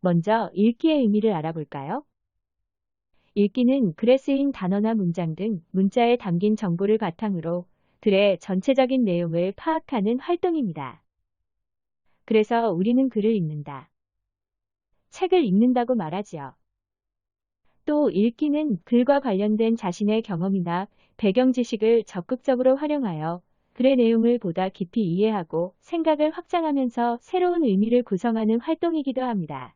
먼저 읽기의 의미를 알아볼까요? 읽기는 글에 쓰인 단어나 문장 등 문자에 담긴 정보를 바탕으로 글의 전체적인 내용을 파악하는 활동입니다. 그래서 우리는 글을 읽는다. 책을 읽는다고 말하지요. 또 읽기는 글과 관련된 자신의 경험이나 배경 지식을 적극적으로 활용하여 글의 내용을 보다 깊이 이해하고 생각을 확장하면서 새로운 의미를 구성하는 활동이기도 합니다.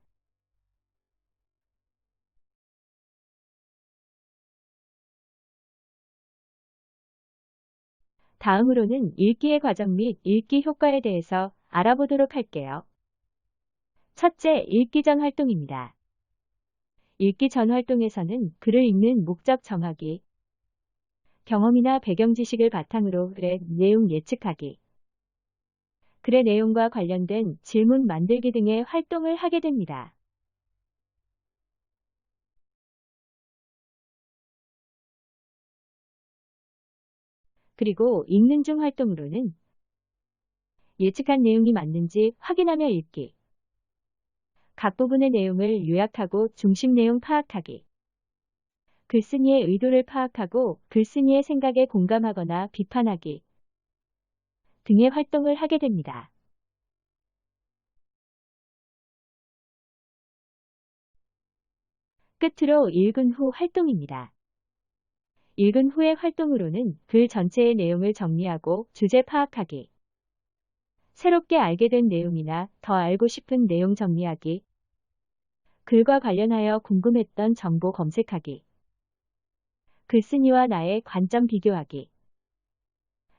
다음으로는 읽기의 과정 및 읽기 효과에 대해서 알아보도록 할게요. 첫째, 읽기 전 활동입니다. 읽기 전 활동에서는 글을 읽는 목적 정하기, 경험이나 배경 지식을 바탕으로 글의 내용 예측하기, 글의 내용과 관련된 질문 만들기 등의 활동을 하게 됩니다. 그리고 읽는 중 활동으로는 예측한 내용이 맞는지 확인하며 읽기, 각 부분의 내용을 요약하고 중심 내용 파악하기. 글쓴이의 의도를 파악하고 글쓴이의 생각에 공감하거나 비판하기 등의 활동을 하게 됩니다. 끝으로 읽은 후 활동입니다. 읽은 후의 활동으로는 글 전체의 내용을 정리하고 주제 파악하기, 새롭게 알게 된 내용이나 더 알고 싶은 내용 정리하기, 글과 관련하여 궁금했던 정보 검색하기, 글쓴이와 나의 관점 비교하기,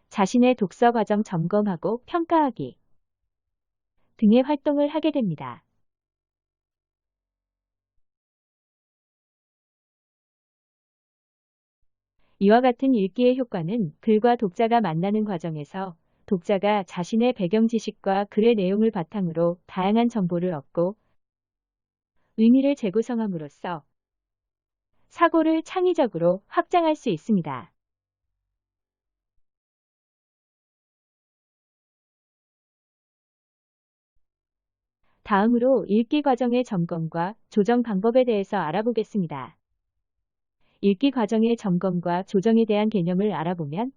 자신의 독서 과정 점검하고 평가하기 등의 활동을 하게 됩니다. 이와 같은 읽기의 효과는 글과 독자가 만나는 과정에서 독자가 자신의 배경 지식과 글의 내용을 바탕으로 다양한 정보를 얻고 의미를 재구성함으로써 사고를 창의적으로 확장할 수 있습니다. 다음으로 읽기 과정의 점검과 조정 방법에 대해서 알아보겠습니다. 읽기 과정의 점검과 조정에 대한 개념을 알아보면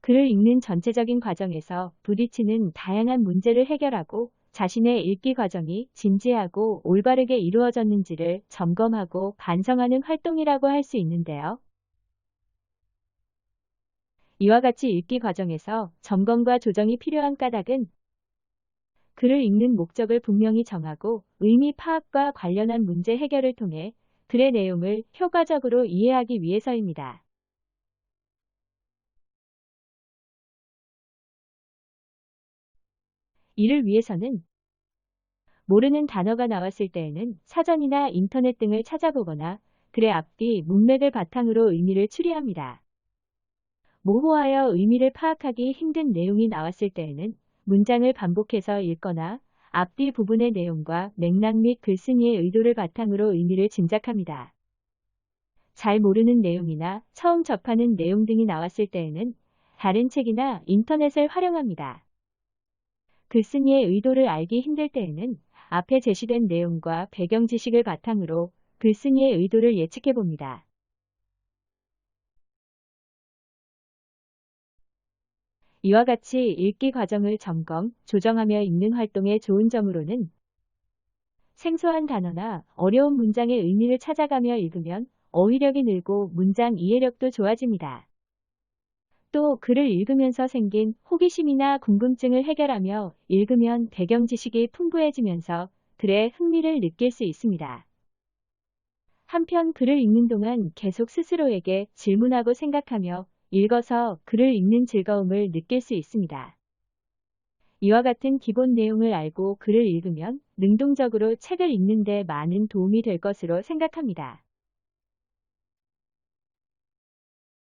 글을 읽는 전체적인 과정에서 부딪히는 다양한 문제를 해결하고 자신의 읽기 과정이 진지하고 올바르게 이루어졌는지를 점검하고 반성하는 활동이라고 할 수 있는데요. 이와 같이 읽기 과정에서 점검과 조정이 필요한 까닭은 글을 읽는 목적을 분명히 정하고 의미 파악과 관련한 문제 해결을 통해 글의 내용을 효과적으로 이해하기 위해서입니다. 이를 위해서는 모르는 단어가 나왔을 때에는 사전이나 인터넷 등을 찾아보거나 글의 앞뒤 문맥을 바탕으로 의미를 추리합니다. 모호하여 의미를 파악하기 힘든 내용이 나왔을 때에는 문장을 반복해서 읽거나 앞뒤 부분의 내용과 맥락 및 글쓴이의 의도를 바탕으로 의미를 짐작합니다. 잘 모르는 내용이나 처음 접하는 내용 등이 나왔을 때에는 다른 책이나 인터넷을 활용합니다. 글쓴이의 의도를 알기 힘들 때에는 앞에 제시된 내용과 배경 지식을 바탕으로 글쓴이의 의도를 예측해 봅니다. 이와 같이 읽기 과정을 점검, 조정하며 읽는 활동의 좋은 점으로는 생소한 단어나 어려운 문장의 의미를 찾아가며 읽으면 어휘력이 늘고 문장 이해력도 좋아집니다. 또 글을 읽으면서 생긴 호기심이나 궁금증을 해결하며 읽으면 배경 지식이 풍부해지면서 글에 흥미를 느낄 수 있습니다. 한편 글을 읽는 동안 계속 스스로에게 질문하고 생각하며 읽어서 글을 읽는 즐거움을 느낄 수 있습니다. 이와 같은 기본 내용을 알고 글을 읽으면 능동적으로 책을 읽는 데 많은 도움이 될 것으로 생각합니다.